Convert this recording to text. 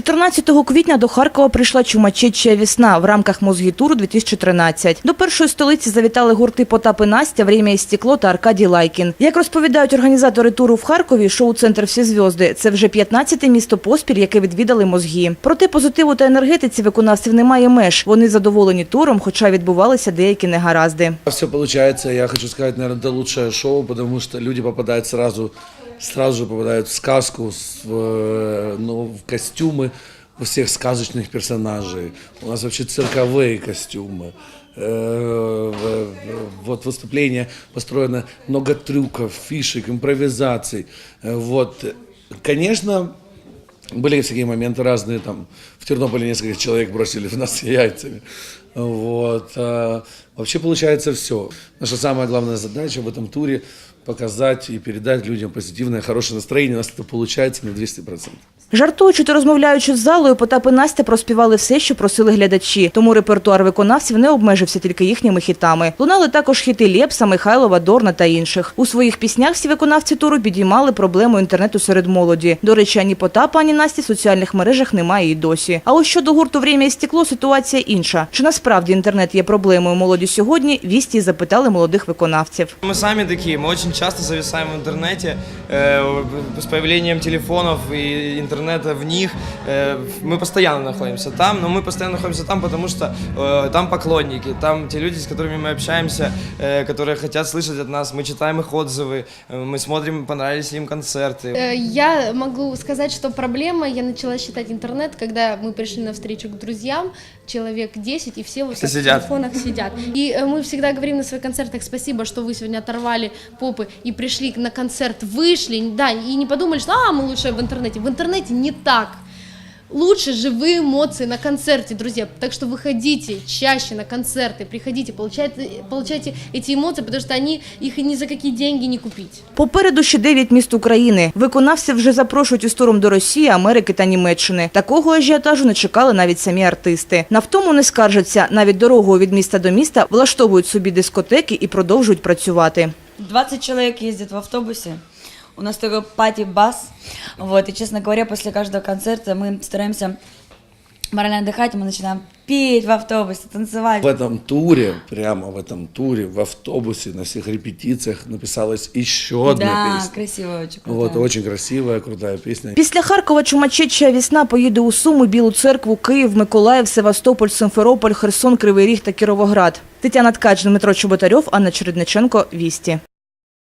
14 квітня до Харкова прийшла чумачеча весна в рамках Мозгітуру 2013. До першої столиці завітали гурти Потап і Настя, Время і стекло та Аркадій Лайкін. Як розповідають організатори туру в Харкові, шоу-центр «Всі зв'язди» – це вже 15-те місто поспіль, яке відвідали мозги. Проте позитиву та енергетиці виконавців немає меж. Вони задоволені туром, хоча відбувалися деякі негаразди. Все получается, я хочу сказать, наверное, это лучшее шоу, потому что люди попадают сразу, сразу же попадают в сказку, с- в, э, ну, в костюмы у всех сказочных персонажей. У нас вообще цирковые костюмы. Э, в- в- Вот выступление построено много трюков, фишек, импровизаций. Э, Вот, конечно, были всякие моменты разные, там в Тернополе несколько человек бросили в нас яйцами. Вот. вообще получается все. Наша самая главная задача в этом туре показать и передать людям позитивное, хорошее настроение. У нас это получается на 200%. Жартуючи та розмовляючи з залою, Потап і Настя проспівали все, що просили глядачі. Тому репертуар виконавців не обмежився тільки їхніми хітами. Лунали також хіти Лєпса, Михайлова, Дорна та інших. У своїх піснях всі виконавці туру підіймали проблему інтернету серед молоді. До речі, ані Потапа, ані Насті в соціальних мережах немає і досі. А ось щодо гурту «Время і стекло» ситуація інша. Чи насправді інтернет є проблемою молоді сьогодні? Вісті запитали молодих виконавців. Мы сами такие, мы очень часто зависаем в интернете э, с появлением телефонов и интернета в них. Э, мы постоянно находимся там, но мы постоянно находимся там, потому что э, там поклонники, там те люди, с которыми мы общаемся, э, которые хотят слышать от нас. Мы читаем их отзывы, э, мы смотрим, понравились ли им концерты. Э, Я могу сказать, что проблема, я начала считать интернет, когда мы пришли на встречу к друзьям, человек 10, и все вот Все так в сидят. телефонах сидят. И э, мы всегда говорим на своих концертах, спасибо, что вы сегодня оторвали попы и пришли на концерт, вышли, да, и не подумали, что а, мы лучше в интернете. В интернете не так. Лучше живые эмоции на концерте, друзья. Так что выходите чаще на концерты, приходите, получайте, получайте эти эмоции, потому что они их ни за какие деньги не купить. Попереду ще 9 міст України. Виконавців вже запрошують із туром до Росії, Америки та Німеччини. Такого ажіотажу не чекали навіть самі артисти. На втому не скаржаться. Навіть дорогою від міста до міста влаштовують собі дискотеки і продовжують працювати. 20 человек ездит в автобусе. У нас такой пати-бас. Вот, и, честно говоря, после каждого концерта мы стараемся морально отдыхать, и мы начинаем петь в автобусе, танцевать. В этом туре, прямо в этом туре, в автобусе, на всех репетициях написалась еще одна да, песня. красиво очень. Вот, круто. очень красивая, крутая песня. Після Харкова чумачеча вісна поїде у Суми, Білу церкву, Київ, Миколаїв, Севастополь, Симферополь, Херсон, Кривий Ріг та Кіровоград. Тетяна Ткач, Дмитро Чоботарьов, Анна Чередниченко, Вісті.